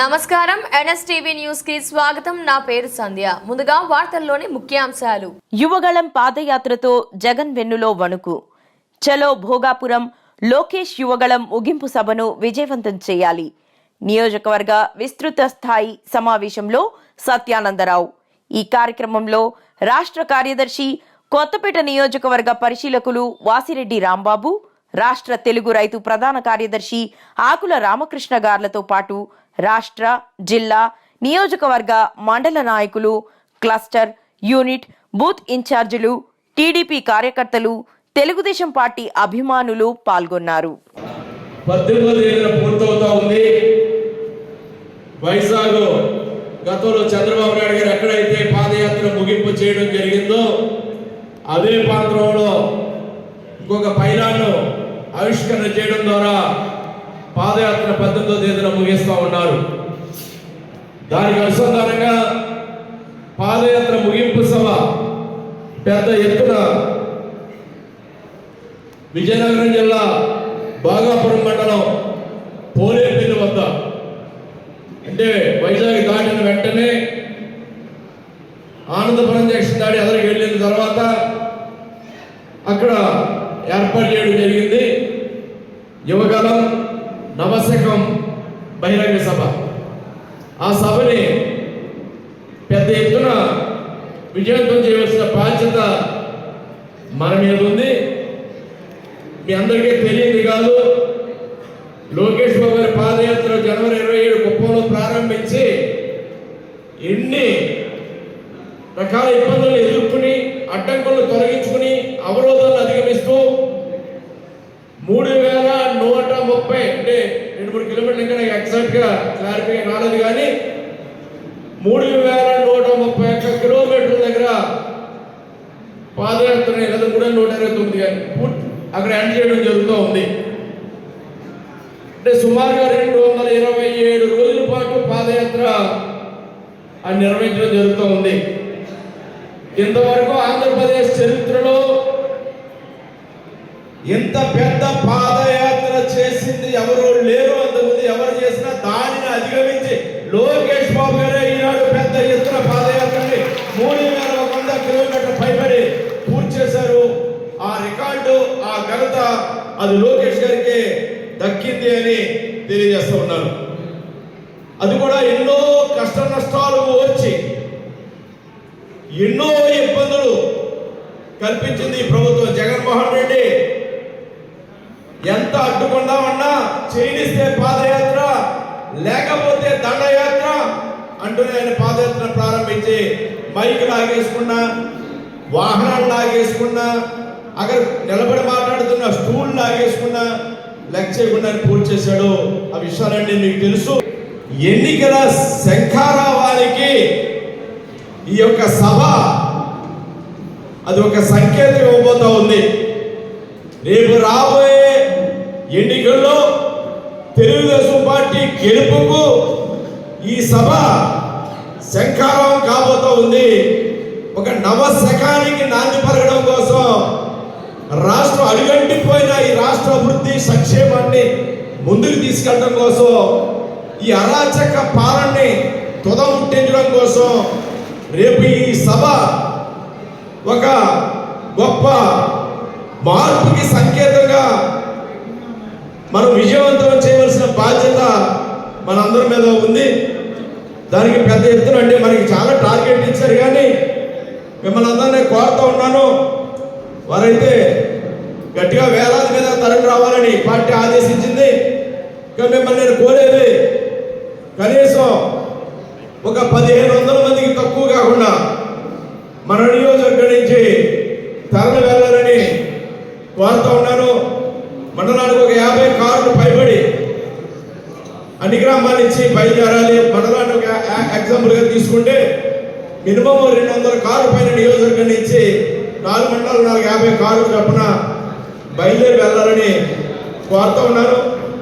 నమస్కారం. ఎన్ఎస్టీవీ న్యూస్కి స్వాగతం. నా పేరు సంధ్య. ముందుగా వార్తల్లోని ముఖ్యాంశాలు. యువగళం పాదయాత్రతో జగన్ వెన్నులో వణుకు. చలో భోగాపురం లోకేష్ యువగళం ముగింపు సభను విజయవంతం చేయాలి. నియోజకవర్గ విస్తృత స్థాయి సమావేశంలో సత్యానందరావు. ఈ కార్యక్రమంలో రాష్ట్ర కార్యదర్శి కొత్తపేట నియోజకవర్గ పరిశీలకులు వాసిరెడ్డి రాంబాబు రాష్ట్ర తెలుగు రైతు ప్రధాన కార్యదర్శి ఆకుల రామకృష్ణ గార్లతో పాటు రాష్ట్ర జిల్లా నియోజకవర్గ మండల నాయకులు క్లస్టర్ యూనిట్ బూత్ ఇన్ఛార్జీలు టీడీపీ కార్యకర్తలు తెలుగుదేశం పార్టీ అభిమానులు పాల్గొన్నారు. ఉంది. వైజాగ్ గతంలో చంద్రబాబు నాయుడు గారు ఎక్కడైతే పాదయాత్ర ముగింపు చేయడం జరిగిందో అదే ప్రాంతంలో ఇంకొక పైలాన్ను ఆవిష్కరణ చేయడం ద్వారా పాదయాత్ర పద్దెనిమిదో తేదీన ముగిస్తూ ఉన్నారు. దానికి అనుసంధానంగా పాదయాత్ర ముగింపు సభ పెద్ద ఎత్తున విజయనగరం జిల్లా బాగాపురం మండలం పోలేపల్లి వద్ద. అంటే వైజాగ్ దాటిన వెంటనే ఆనందపురం జంక్షన్ దాటి ఎదరికి వెళ్ళిన తర్వాత అక్కడ ఏర్పాటు చేయడం జరిగింది. యువగలం నవశకం బహిరంగ సభ. ఆ సభని పెద్ద ఎత్తున విజయవంతం చేయవలసిన బాధ్యత మన మీద ఉంది. మీ అందరికీ తెలియదు కాదు లోకేష్ బాబు గారి పాదయాత్ర జనవరి ఇరవై ఏడు కుప్పంలో ప్రారంభించి ఎన్ని రకాల ఇబ్బందులు ఎదుర్కొని అడ్డంకులను తొలగించుకుని అవరోధాలను అధిగమిస్తూ మూడు కిలోమీటర్లు ఇంకా నాకు ఎగ్జాక్ట్గా క్లారిఫై రాలేదు కానీ మూడు వేల నూట ముప్పై ఒక్క కిలోమీటర్ల దగ్గర పాదయాత్ర లేదా మూడు వేల నూట ఇరవై తొమ్మిది కానీ పూర్తి అక్కడ ఎండ్ చేయడం జరుగుతూ ఉంది. అంటే సుమారుగా రెండు వందల ఇరవై ఏడు రోజుల పాటు పాదయాత్ర అని నిర్వహించడం జరుగుతూ ఉంది. ఇంతవరకు ఆంధ్రప్రదేశ్ చరిత్రలో ఇంత పెద్ద పాదయాత్ర చేశారు. ఆ రికార్డు ఆ ఘనత అది లోకేష్ గారికి దక్కింది అని తెలియజేస్తూ ఉన్నారు. అది కూడా ఎన్నో కష్ట నష్టాలు వచ్చి ఎన్నో ఇబ్బందులు కల్పించింది ఈ ప్రభుత్వం. జగన్మోహన్ రెడ్డి ఎంత అడ్డుకుందామన్నా చేయనిస్తే పాదయాత్ర లేకపోతే దండయాత్ర అంటూనే ఆయన పాదయాత్ర ప్రారంభించి మైక్ లాగేసుకున్నా వాహనాలు లాగేసుకున్నా అక్కడ నిలబడి మాట్లాడుతున్న స్టూల్ లాగేసుకున్నా లెక్ చేయకుండా పూర్తి చేశాడు. ఆ విషయాలన్నీ మీకు తెలుసు. ఎన్నికల శంఖారావానికి ఈ యొక్క సభ అది ఒక సంకేతం ఇవ్వబోతా ఉంది. రేపు రాబోయే ఎన్నికల్లో తెలుగుదేశం పార్టీ గెలుపుకు ఈ సభ శంఖారం కాబోతా ఉంది. ఒక నవశకానికి నాంది పలకడం కోసం రాష్ట్రం అడుగంటిపోయిన ఈ రాష్ట్ర అభివృద్ధి సంక్షేమాన్ని ముందుకు తీసుకెళ్ళడం కోసం ఈ అరాచక పాలనని తుదముట్టించడం కోసం రేపు ఈ సభ ఒక గొప్ప మార్పుకి సంకేతంగా మనం విజయవంతం చేయవలసిన బాధ్యత మనందరి మీద ఉంది. దానికి పెద్ద ఎత్తున అంటే మనకి చాలా టార్గెట్ ఇచ్చారు కానీ మిమ్మల్ని అందరినీ కోరుతూ ఉన్నాను. వారైతే గట్టిగా వేలాది మీద తరలి రావాలని పార్టీ ఆదేశించింది. ఇంకా మిమ్మల్ని నేను కోరేది కనీసం ఒక పదిహేను వందల మందికి తక్కువ కాకుండా మన నియోజకవర్గం నుంచి తరలి వెళ్ళాలని కోరుతూ ఉన్నాను. మండలానికి ఒక యాభై కార్లు పైబడి అన్ని గ్రామాల నుంచి బయలుదేరాలి. మండలాన్ని ఒక ఎగ్జాంపుల్గా తీసుకుంటే మినిమం రెండు వందల కార్లు పైన నియోజకవర్గం నుంచి నాలుగు మండలాలు నాలుగు యాభై కార్లు చొప్పున బయలుదేరి వెళ్ళాలని కోరుతా ఉన్నాను.